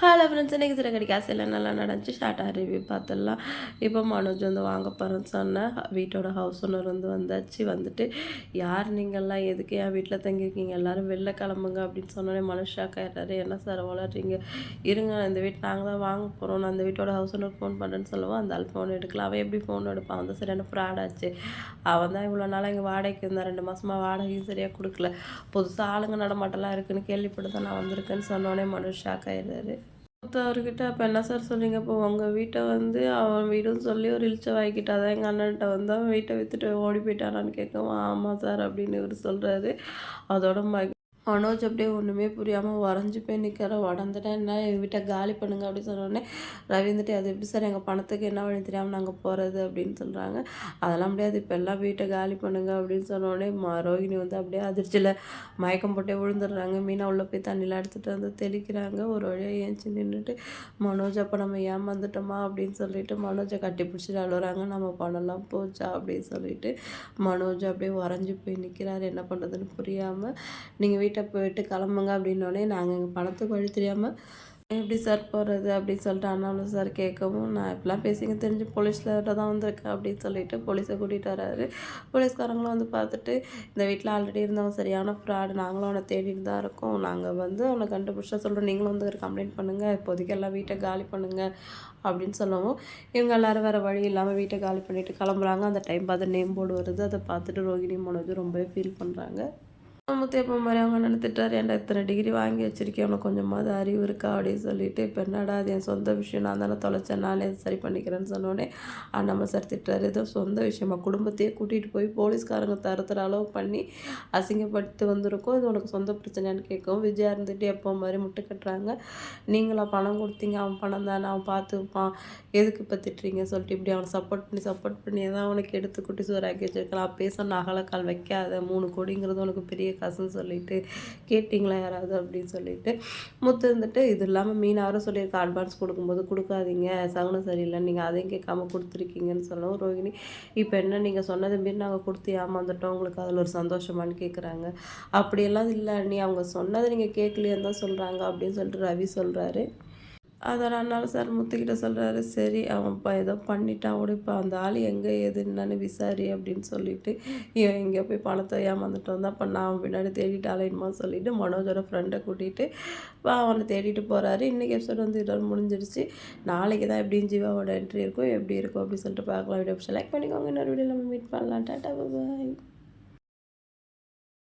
Hello friends இன்றைக்கி சிறகடி காசில் நல்லா நடந்துச்சு? ஷார்ட்டாக ரிவ்யூ பார்த்துடலாம். இப்போ மனோஜ் வந்து வாங்க போகிறேன்னு சொன்னேன் வீட்டோட ஹவுஸ் ஓனர் வந்து வந்தாச்சு. வந்துட்டு யார் நீங்கள்லாம்? எதுக்கு என் வீட்டில் தங்கியிருக்கீங்க? எல்லோரும் வெளில கிளம்புங்க அப்படின்னு சொன்னோடனே மனோஜ் ஷாக் ஆகிட்டாரு என்ன சார் வளர்றீங்க இருங்க இந்த வீட்டு நாங்கள் தான் வாங்க போகிறோம் நான் அந்த வீட்டோட ஹவுஸ் ஓனர் ஃபோன் பண்ணுறேன்னு சொல்லுவோம் அந்த ஆள் ஃபோன் எடுக்கலாம் அவன் எப்படி ஃபோன் எடுப்பான்? வந்து சரியான ஃப்ராட் ஆச்சு. அவன் தான் இவ்வளோ நாளாக இங்கே வாடகைக்கு இருந்தான். ரெண்டு மாதமாக வாடகையும் சரியாக கொடுக்கல. புதுசாக ஆளுங்க நடமாட்டெல்லாம் இருக்குன்னு கேள்விப்பட்டு தான் நான் வந்திருக்கேன்னு சொன்னோடனே மனோஜ் ஷாக் ஆகிடுறாரு அவர்கிட்ட அப்போ என்ன சார் சொன்னீங்க? இப்போ உங்கள் வீட்டை வந்து அவன் வீடுன்னு சொல்லி ஒரு இழிச்ச வாங்கிட்டா தான் எங்கள் அண்ணன்ட்ட வந்து அவன் வீட்டை விற்றுட்டு ஓடி போயிட்டானான்னு கேட்கவும் ஆமாம் சார் அப்படின்னு இவர் சொல்கிறாரு அதோட மனோஜ் அப்படியே ஒன்றுமே புரியாமல் வரைஞ்சி போய் நிற்கிற உடந்துட்டேன் என்ன எங்கள் வீட்டை காலி பண்ணுங்க அப்படின்னு சொன்னோடனே ரவீந்திரட்டி அது எப்படி சார்? எங்கள் பணத்துக்கு என்ன வழி தெரியாமல் நாங்கள் போகிறது அப்படின்னு சொல்கிறாங்க அதெல்லாம் முடியாது. இப்போ எல்லாம் வீட்டை காலி பண்ணுங்க அப்படின்னு சொன்னோடனே ரோஹிணி வந்து அப்படியே அதிர்ச்சியில் மயக்கம் போட்டே விழுந்துடுறாங்க. மீனா உள்ளே போய் தண்ணியில் எடுத்துகிட்டு வந்து தெளிக்கிறாங்க. ஒரு வழியாக ஏஞ்சி நின்றுட்டு மனோஜ் அப்போ நம்ம ஏமாந்துட்டோமா அப்படின்னு சொல்லிட்டு மனோஜை கட்டி பிடிச்சிட்டு அழுகுறாங்க நம்ம பணம்லாம் போச்சா? அப்படின்னு சொல்லிட்டு மனோஜ் அப்படியே உறைஞ்சி போய் நிற்கிறாரு என்ன பண்ணுறதுன்னு புரியாமல் நீங்கள் வீட்டை கிட்டே போயிட்டு கிளம்புங்க அப்படின்னோடனே நாங்கள் எங்கள் பணத்துக்கு வழி தெரியாமல் எப்படி சார் போகிறது அப்படின்னு சொல்லிட்டு அண்ணாமலை சார் கேட்கவும் நான் இப்படிலாம் பேசிங்க தெரிஞ்சு போலீஸில் தான் வந்திருக்கேன் அப்படின்னு சொல்லிட்டு போலீஸை கூட்டிகிட்டு வராரு. போலீஸ்காரங்களும் வந்து பார்த்துட்டு இந்த வீட்டில் ஆல்ரெடி இருந்தவங்க சரியான ஃப்ராடு நாங்களும் அவனை தேடிட்டு தான் இருக்கோம். நாங்கள் வந்து அவனை கண்டுபிடிச்சா சொல்கிறோம் நீங்களும் வந்து ஒரு கம்ப்ளைண்ட் பண்ணுங்கள் இப்போதைக்கு எல்லாம் வீட்டை காலி பண்ணுங்கள் அப்படின்னு சொல்லவும் இவங்க எல்லோரும் வேறு வழி இல்லாமல் வீட்டை காலி பண்ணிவிட்டு கிளம்புறாங்க. அந்த டைம் பார்த்து நேம் போர்டு வருது. அதை பார்த்துட்டு ரோகிணி மனோஜும் ரொம்பவே ஃபீல் பண்ணுறாங்க முத்தியப்பா மாதிரி அவங்க நினைத்துட்டார் ஏன்டா இத்தனை டிகிரி வாங்கி வச்சிருக்கேன் உனக்கு கொஞ்சமாவது அறிவு இருக்கா? அப்படின்னு சொல்லிட்டு இப்போ என்னடா அது என் சொந்த விஷயம் நான் தானே தொலைச்சேன். நானே சரி பண்ணிக்கிறேன்னு சொன்னோடனே நம்ம சார் திட்டார் ஏதோ சொந்த விஷயமா குடும்பத்தையே கூட்டிகிட்டு போய் போலீஸ்காரங்க தரத்துற அளவு பண்ணி அசிங்கப்படுத்தி வந்திருக்கோம். இது உனக்கு சொந்த பிரச்சனைன்னு கேட்கவும் விஜயா இருந்துட்டு எப்போ மாதிரி முட்டை கட்டுறாங்க? நீங்களா பணம் கொடுத்தீங்க. அவன் பணம் தானே. அவன் பார்த்துப்பான் எதுக்கு இப்போ திட்டுறீங்க? சொல்லிட்டு இப்படி அவனை சப்போர்ட் பண்ணி சப்போர்ட் பண்ணி தான் அவனுக்கு எடுத்து குட்டி சோறாக்கி வச்சிருக்கலாம். அப்பயே சொன்ன அகலக்கால் வைக்காத. மூணு கோடிங்கிறது உனக்கு பெரிய காசுன்னு சொல்லிட்டு கேட்டிங்களா யாராவது அப்படின்னு சொல்லிட்டு முத்து இருந்துட்டு இது இல்லாமல் மீனாரும் சொல்லியிருக்கா அட்வான்ஸ் கொடுக்கும்போது கொடுக்காதீங்க சகுனம் சரியில்லை நீங்கள் அதையும் கேட்காம கொடுத்துருக்கீங்கன்னு சொல்லவும் ரோஹிணி இப்போ என்ன நீங்கள் சொன்னது மாரி நாங்கள் கொடுத்து ஏமாந்துட்டோம் உங்களுக்கு அதில் ஒரு சந்தோஷமானு கேட்குறாங்க அப்படியெல்லாம் இல்லை நீ அவங்க சொன்னதை நீங்கள் கேட்கலையேன்னு தான் சொல்கிறாங்க அப்படின்னு சொல்லிட்டு ரவி சொல்கிறாரு அதனால சார் முத்துக்கிட்ட சொல்கிறாரு சரி அவன் ஏதோ பண்ணிட்டான் கூட இப்போ அந்த ஆள் எங்கே எது என்னன்னு விசாரி அப்படின்னு சொல்லிட்டு இவன் எங்கேயோ போய் பணத்தை ஏமாந்துட்டு வந்தால் அப்போ நான் பின்னாடி தேடிட்டு சொல்லிட்டு மனோஜோட ஃப்ரெண்டை கூட்டிகிட்டு அவனை தேடிட்டு போகிறாரு இன்றைக்கி எபிசோட் வந்து இதோட முடிஞ்சிருச்சு நாளைக்கு தான் எப்படியும் ஜீவாவோட என்ட்ரி இருக்கும். எப்படி இருக்கும் அப்படின்னு சொல்லிட்டு பார்க்கலாம். வீடியோ செலக்ட் பண்ணிக்கோங்க. இன்னொரு வீடியோ நம்ம மீட் பண்ணலாம். டாட்டா பாய்